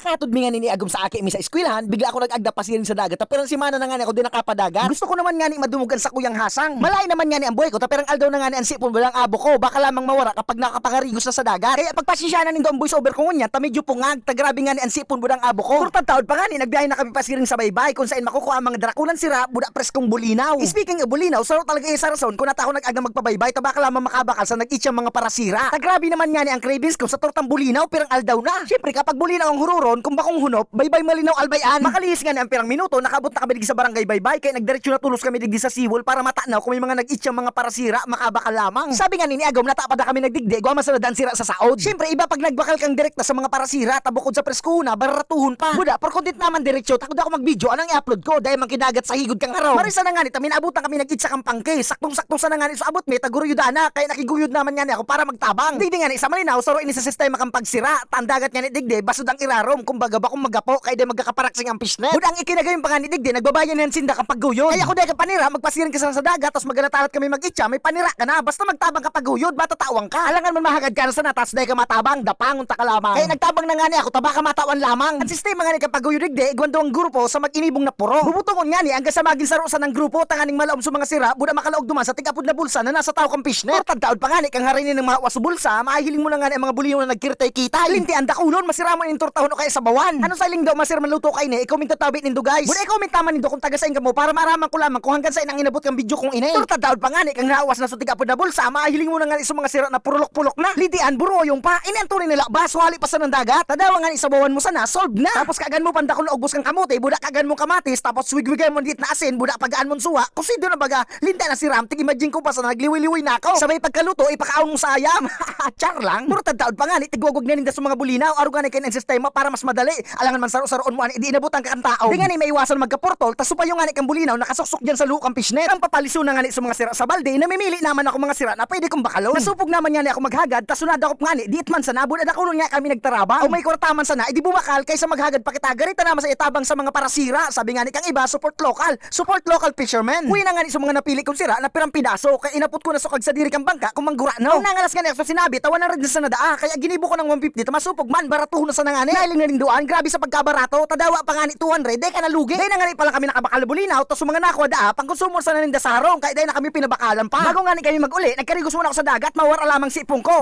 Makatod mi nga ni agum sa aki mi sa eskwelahan, bigla ako nag-agda pasiring sa dagat, pero si mana na nga ni ako din nakapadagat. Gusto ko naman nga ni madumugan sa kuyang hasang. Malay naman nga ni ang buhay ko, taperang aldaw na nga ni ang sipon walang abo ko, baka lamang mawara kapag nakapangarigos na sa dagat. Kaya pagpasisyanan nindo ang voice over ko ngunya, ta medyo pungag, ta grabe nga ni ang sipon budang abo ko. Kurtang taon pa nga ni nagbiyahe na kami pasiring sa baybay kung saan makukuha ang mga drakulan sira, buda preskong bulinaw. Speaking of bulinaw, saro talaga isa rason kung nata ako nag-aga magpabaybay, ta baka lamang makabakal sa nag-itchang mga parasira. Ta grabe naman nga ni ang cravings ko sa tortang bulinaw, pirang aldaw na. Siyempre kapag bulinaw ang hururon, kung bakong hunop, baybay malinaw albayan. Makalihis nga ni ang pirang minuto, nakabot na kami digdi sa barangay baybay, kaya nagdiretso na tulos kami digdi sa siwol para matanaw kung may mga nag-itchang mga parasira, makabakal lamang. Sabi nga ni Agom, natapada kami nagdigdi, guwa sa nadan sira sa saod. Siyempre iba pag nagbakal kang direkta sa mga parasira, tabukod sa preskuna, baratuhon pa. Buda, per content naman diretsyo, takot ako mag-video, anong i-upload ko, dahil mang kidagat sa higod kang araw. Marisa na nga ni, tamin abutan kami nag-itcha kang pangke, saktong-saktong sa na nga ni, so abot me, taguruyudana, kaya nakiguyod naman nga ni ako para magtabang. Digdi nga ni, sa malinaw, saro ini sa sistema kang pagsira, tandagat nga ni digdi, basod ang irarom, kumbaga ba kung magapo, kaya di magkakaparaksing ang fishnet. Buda ang ikinagayong pa nga ni digdi, nagbabayan na yan sinda kang pagguyod. Kaya ako dahil ka panira, magpasiring ka sa dagat, tapos magalatarat kami mag-itcha, may panira ka na, basta magtabang ka pagguyod, matatawang ka. Alangan man mahagad ka na sa natas, dahil ka matabang, dapangon ta ka lamang. Kaya nagtabang na nga ni ako, taba ka matawan lamang. Ang sistema nga ni kapag guyod igwando ang grupo sa mag-inibong na puro. Bubutungon nga ni, hanggang sa maging sarusan ng grupo, tanganing malaom sa mga sira, buda makalaog duman sa tigapod na bulsa na nasa tao kang fishnet. Tagdaod pa nga ni, kang harinin ng mga waso bulsa, mahihiling mo na nga ni ang mga buliyo na nagkirtay kita. Linti ang dakulon, masira mo yung tortahon o kaya sa bawan. Ano sa iling daw masira man luto kay ni, ikaw minto tabit nindo guys. Buda ikaw mintaman nindo kung taga sa mo para maraman ko lamang kung hanggang sa inang inabot kang video kong inay. Torta daod pa nga ni, kang nawas na sa tigapod na bulsa, mahihiling mo na nga sa mga sira na purulok-pulok na. Lintian, buro yung pa, ini ang tunay nila, baso hali pa sa ng dagat. Tadawa nga ni sa bawan mo sana, solve na. Tapos kagan mo pandakol na ubos kang kamote, buda kagan mo kamatis, tapos swigwigay mo dit na asin, buda pagaan mo suwa. Kusido na baga, linta na si Ram, tig-imagine ko pa sa nagliwi-liwi na ako. Sabay pagkaluto, ipakaon mo sa ayam. Char lang. Puro tagdaod pa nga ni, tigwagwag na ninda sa mga bulinaw, aro nga ni kayo ng sistema para mas madali. Alangan man saro-saroon mo ani, di inabutan ka ang tao. Di nga ni may iwasan magkaportol, tas supayo nga ni kang bulinaw, nakasuksok dyan sa lukang fishnet. Ang papaliso na nga ni sa mga sira sa balde, namimili naman ako mga sira na pwede kong bakalon. Nasupog naman nga ni ako maghagad, tas sunada ko nga ni, diit man sa nabud, at ako nga kami nagtaraba. O may kwartaman sana, edi bumakal kaysa maghagad pa kita, garita naman sa itabang sa mga parasira. Sabi nga ni kang iba, support local, support local fishermen. Uwi na nga ni sa mga napili kong sira na pirang pidaso, kaya inapot ko na sukag sa diri kang bangka kung manggura no. Ang nangalas nga ni ako sa sinabi, tawa na rin sa nadaa, kaya ginibo ko ng 150, tamasupog man, baratuho na sa nangani. Nailing na rin duan, grabe sa pagkabarato, tadawa pa nga ni 200, day ka nalugi. Day na nga pala kami nakabakal bulinaw, tapos mga nakuha daa, pang konsumo sa naninda sa harong, kaya day na kami pinabakalan pa. Bago nga ni kami mag-uli, nagkarigos muna ako sa dagat, mawara lamang sipong ko.